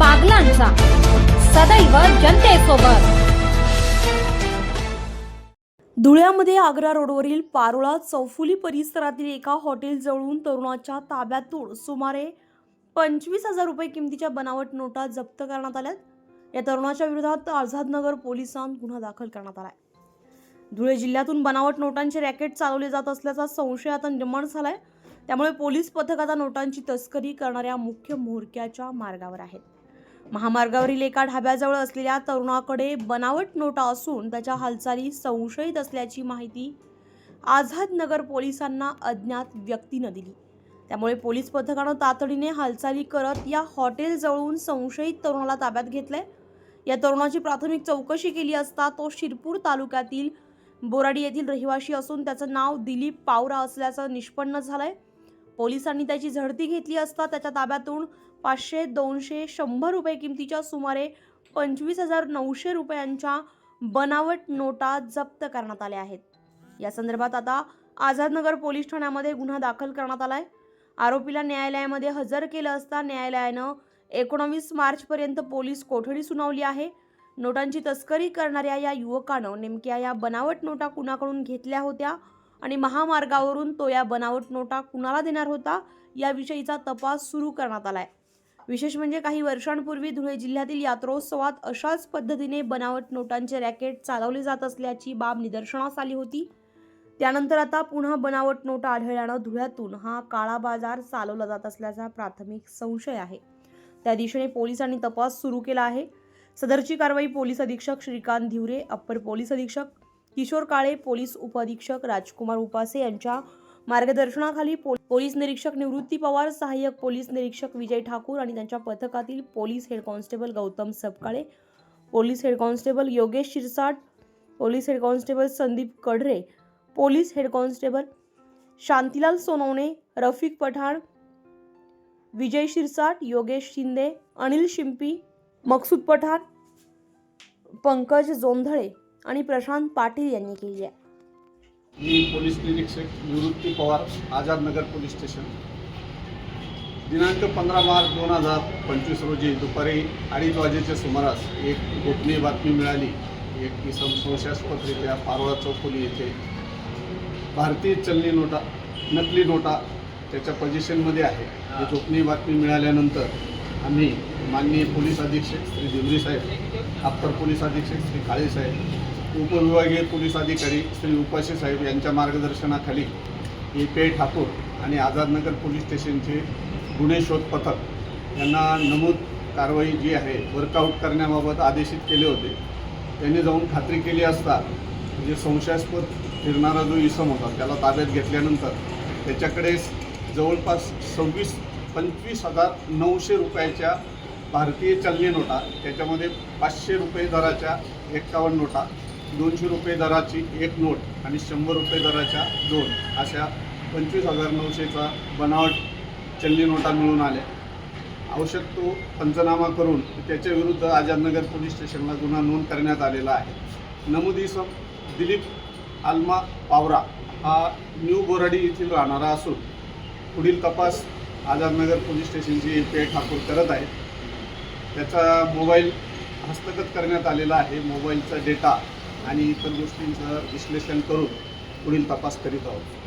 बागलांचा सदैव जनतेसोबत. धुळ्यामध्ये आग्रा रोडवरील पारोळा चौफुली परिसरातील एका हॉटेल जवळून तरुणाच्या ताब्यातून सुमारे पंचवीस हजार रुपये किमतीच्या बनावट नोटा जप्त करण्यात आल्यात. या तरुणाच्या विरोधात आझादनगर पोलिसांत गुन्हा दाखल करण्यात आलाय. धुळे जिल्ह्यातून बनावट नोटांचे रॅकेट चालवले जात असल्याचा संशय आता निर्माण झालाय. त्यामुळे पोलीस पथक आता नोटांची तस्करी करणाऱ्या मुख्य म्होरक्याच्या मार्गावर आहेत. महामार्गावरील एका ढाब्याजवळ असलेल्या तरुणाकडे बनावट नोटा असून त्याच्या हालचाली संशयित असल्याची माहिती आझाद नगर पोलिसांना अज्ञात व्यक्तीनं दिली. त्यामुळे पोलीस पथकानं तातडीने हालचाली करत या हॉटेलजवळून संशयित तरुणाला ताब्यात घेतलंय. या तरुणाची प्राथमिक चौकशी केली असता तो शिरपूर तालुक्यातील बोराडी येथील रहिवाशी असून त्याचं नाव दिलीप पावरा असल्याचं निष्पन्न झालंय. पोलिसांनी त्याची झडती घेतली असता त्याच्या ताब्यातून पाचशे दोनशे शंभर रुपये किमतीच्या सुमारे पंचवीस हजार नऊशे रुपयांच्या बनावट नोटा जप्त करण्यात आल्या आहेत. या संदर्भात आता आझादनगर पोलीस ठाण्यामध्ये गुन्हा दाखल करण्यात आला आहे आरोपीला न्यायालयामध्ये हजर केलं असता न्यायालयानं एकोणवीस मार्चपर्यंत पोलीस कोठडी सुनावली आहे. नोटांची तस्करी करणाऱ्या या युवकानं नेमक्या या बनावट नोटा कुणाकडून घेतल्या होत्या आणि महामार्गावरून तो या बनावट नोटा कुणाला देणार होता याविषयीचा तपास सुरू करण्यात आला आहे विशेष म्हणजे काही वर्षांपूर्वी धुळे जिल्ह्यातील यात्रोत्सवात अशाच पद्धतीने बनावट नोटांचे रॅकेट चालवले जात असल्याची बाब निदर्शनास आली होती. त्यानंतर आता पुन्हा बनावट नोटा आढळल्यानं धुळ्यातून हा काळा बाजार चालवला जात असल्याचा प्राथमिक संशय आहे. त्या दिशेने पोलिसांनी तपास सुरू केला आहे. सदरची कारवाई पोलीस अधीक्षक श्रीकांत धिवरे अप्पर पोलीस अधीक्षक किशोर काळे पोलीस उपअधीक्षक राजकुमार उपासे यांच्या मार्गदर्शनाखाली पोलीस निरीक्षक निवृत्ती पवार सहाय्यक पोलीस निरीक्षक विजय ठाकूर आणि त्यांच्या पथकातील police head constable Gautam Sapkale police head constable Yogesh Shirsat police head constable Sandeep Kadhare police head constable Shantilal Sonawane Rafiq Pathan Vijay Shirsat Yogesh Shinde Anil Shimpi Maqsood Pathan Pankaj Jondhale आणि प्रशांत पाटील यांनी केली आहे. मी police निरीक्षक Nivrutti Pawar Azadnagar police station. दिनांक पंधरा मार्च दोन हजार पंचवीस रोजी दुपारी अडीच वाजेच्या सुमारास एक गोपनीय बातमी मिळाली. एक इसम संशयास्पदरित्या पारोळा चौफुली येथे भारतीय चलनी नोटा नकली नोटा त्याच्या पोझिशनमध्ये आहे. ही गोपनीय बातमी मिळाल्यानंतर आम्ही माननीय पोलीस अधीक्षक श्री दिवरी साहेब अप्पर पोलीस अधीक्षक श्री काळे साहेब उपविभागीय पोलीस अधिकारी श्री उपाशी साहेब यांच्या मार्गदर्शनाखाली ए पी आय ठाकूर आणि आझादनगर पोलीस स्टेशनचे गुन्हे शोध पथक यांना नमूद कारवाई जी आहे वर्कआउट करण्याबाबत आदेशित केले होते. त्यांनी जाऊन खात्री केली असता जे संशयास्पद फिरणारा जो इसम होता त्याला ताब्यात घेतल्यानंतर त्याच्याकडे जवळपास सव्वीस पंचवीस हजार नऊशे रुपयाच्या भारतीय चलनी नोटा त्याच्यामध्ये पाचशे रुपये दराच्या एक्कावन्न नोटा दोनशे रुपये दराची एक नोट आणि शंभर रुपये दराच्या दोन अशा पंचवीस हजार नऊशेचा बनावट चलनी नोटा मिळून आल्या. आवश्यक तो पंचनामा करून त्याच्या विरुद्ध आझादनगर पोलीस स्टेशनला गुन्हा नोंद करण्यात आलेला आहे. नमूद इसम दिलीप आल्मा पावरा हा न्यू बोराडी येथील राहणारा असून पुढील तपास आझादनगर पोलीस स्टेशनची ए. पी. आय. ठाकूर करत आहे त्याचा मोबाईल हस्तगत करण्यात आलेला आहे. मोबाईलचा डेटा आणि इतर गोष्टींचं विश्लेषण करून पुढील तपास करीत आहोत.